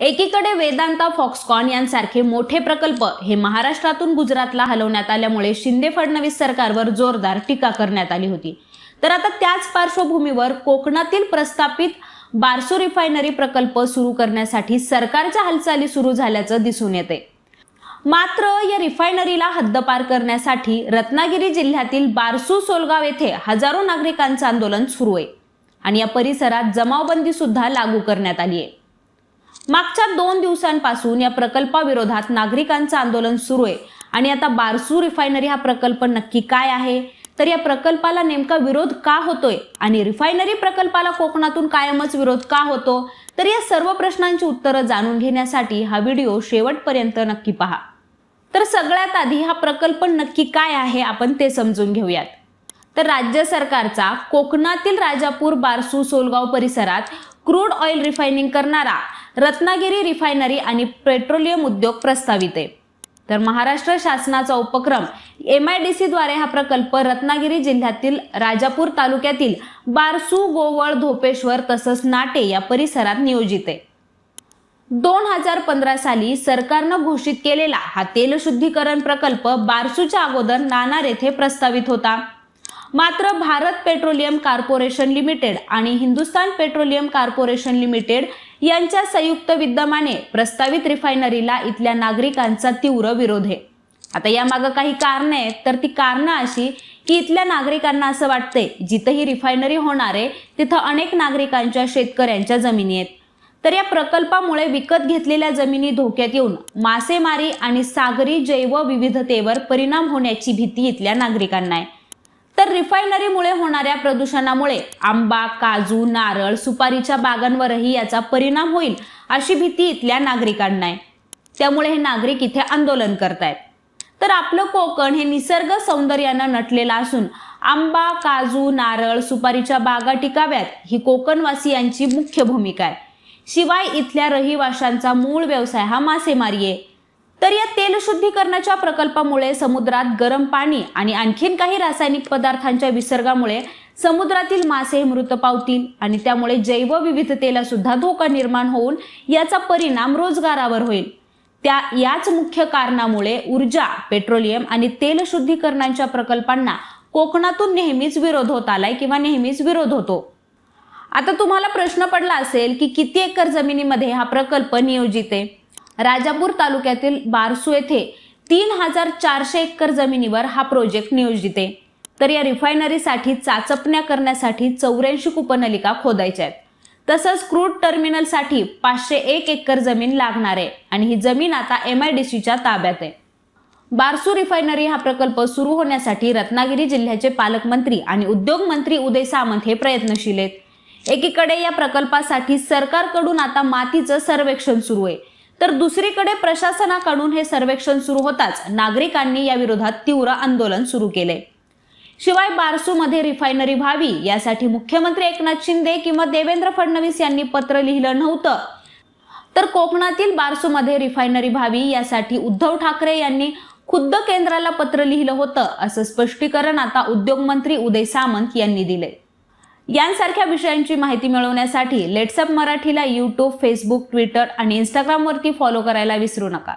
एकीकडे वेदांता फॉक्सकॉन यांसारखे मोठे प्रकल्प हे महाराष्ट्रातून गुजरातला हलवण्यात आल्यामुळे शिंदे फडणवीस सरकारवर जोरदार टीका करण्यात आली होती. तर आता त्याच पार्श्वभूमीवर कोकणातील प्रस्थापित बारसू रिफायनरी प्रकल्प सुरू करण्यासाठी सरकारच्या हालचाली सुरू झाल्याचं दिसून येते. मात्र या रिफायनरीला हद्दपार करण्यासाठी रत्नागिरी जिल्ह्यातील बारसू सोलगाव येथे हजारो नागरिकांचं आंदोलन सुरू आहे आणि या परिसरात जमावबंदी सुद्धा लागू करण्यात आली आहे. मागच्या दोन दिवसांपासून या प्रकल्पाविरोधात नागरिकांचं आंदोलन सुरू आहे. आणि आता बारसू रिफायनरी हा प्रकल्प नक्की काय आहे? तर या प्रकल्पाला नेमका विरोध का होतोय? आणि रिफायनरी प्रकल्पाला कोकणातून कायमच विरोध का होतो? तर या सर्व प्रश्नांची उत्तरं जाणून घेण्यासाठी हा व्हिडिओ शेवटपर्यंत नक्की पहा. तर सगळ्यात आधी हा प्रकल्प नक्की काय आहे आपण ते समजून घेऊयात. तर राज्य सरकारचा कोकणातील राजापूर बारसू सोलगाव परिसरात क्रूड ऑइल रिफायनिंग करणारा रत्नागिरी रिफायनरी आणि पेट्रोलियम उद्योग प्रस्तावित आहे. तर महाराष्ट्र शासनाचा उपक्रम एम आय डी सीद्वारे हा प्रकल्प रत्नागिरी जिल्ह्यातील राजापूर तालुक्यातील बारसू गोवळ धोपेश्वर तसंच नाटे या परिसरात नियोजित आहे. दोन हजार पंधरा साली सरकारनं घोषित केलेला हा तेलशुद्धीकरण प्रकल्प बारसूच्या अगोदर नाणार येथे प्रस्तावित होता. मात्र भारत पेट्रोलियम कॉर्पोरेशन लिमिटेड आणि हिंदुस्तान पेट्रोलियम कॉर्पोरेशन लिमिटेड यांच्या संयुक्त विद्यमाने प्रस्तावित रिफायनरीला इथल्या नागरिकांचा तीव्र विरोध आहे. आता यामागं काही कारणं आहेत तर ती कारणं अशी की इथल्या नागरिकांना असं वाटतंय जिथं ही रिफायनरी होणार आहे तिथं अनेक नागरिकांच्या शेतकऱ्यांच्या जमिनी आहेत. तर या प्रकल्पामुळे विकत घेतलेल्या जमिनी धोक्यात येऊन मासेमारी आणि सागरी जैवविविधतेवर परिणाम होण्याची भीती इथल्या नागरिकांना आहे. तर रिफायनरीमुळे होणाऱ्या प्रदूषणामुळे आंबा काजू नारळ सुपारीच्या बागांवरही याचा परिणाम होईल अशी भीती इथल्या नागरिकांना आहे. त्यामुळे हे नागरिक इथे आंदोलन करतायत. तर आपलं कोकण हे निसर्ग सौंदर्यानं नटलेलं असून आंबा काजू नारळ सुपारीच्या बागा टिकाव्यात ही कोकणवासियांची मुख्य भूमिका आहे. शिवाय इथल्या रहिवाशांचा मूळ व्यवसाय हा मासेमारी आहे. तर या तेलशुद्धीकरणाच्या प्रकल्पामुळे समुद्रात गरम पाणी आणि आणखीन काही रासायनिक पदार्थांच्या विसर्गामुळे समुद्रातील मासे मृत पावतील आणि त्यामुळे जैवविविधतेला सुद्धा धोका निर्माण होऊन याचा परिणाम रोजगारावर होईल. त्या याच मुख्य कारणामुळे ऊर्जा पेट्रोलियम आणि तेलशुद्धीकरणाच्या प्रकल्पांना कोकणातून नेहमीच विरोध होत आलाय किंवा नेहमीच विरोध होतो. आता तुम्हाला प्रश्न पडला असेल की किती एकर जमिनीमध्ये हा प्रकल्प नियोजित आहे? राजापूर तालुक्यातील बारसू येथे तीन हजार चारशे एकर जमिनीवर हा प्रोजेक्ट नियोजित आहे. तर या रिफायनरीसाठी चाचपण्या करण्यासाठी चौऱ्याऐंशी कूपनलिका खोदायच्या आहेत. तसंच क्रूड टर्मिनलसाठी पाचशे एक एकर जमीन लागणार आहे आणि ही जमीन आता एम आय डी सीच्या ताब्यात आहे. बारसू रिफायनरी हा प्रकल्प सुरू होण्यासाठी रत्नागिरी जिल्ह्याचे पालकमंत्री आणि उद्योग मंत्री उदय सामंत हे प्रयत्नशील आहेत. एकीकडे या प्रकल्पासाठी सरकारकडून आता मातीचं सर्वेक्षण सुरू आहे. तर दुसरीकडे प्रशासनाकडून हे सर्वेक्षण सुरू होताच नागरिकांनी या विरोधात तीव्र आंदोलन सुरू केले. शिवाय बारसूमध्ये रिफायनरी व्हावी यासाठी मुख्यमंत्री एकनाथ शिंदे किंवा देवेंद्र फडणवीस यांनी पत्र लिहिलं नव्हतं. तर कोकणातील बारसूमध्ये रिफायनरी व्हावी यासाठी उद्धव ठाकरे यांनी खुद्द केंद्राला पत्र लिहिलं होतं असं स्पष्टीकरण आता उद्योगमंत्री उदय सामंत यांनी दिले यांसारख्या विषयांची माहिती मिळवण्यासाठी लेट्सअप मराठीला यूट्यूब फेसबुक ट्विटर आणि इंस्टाग्रामवरती फॉलो करायला विसरू नका.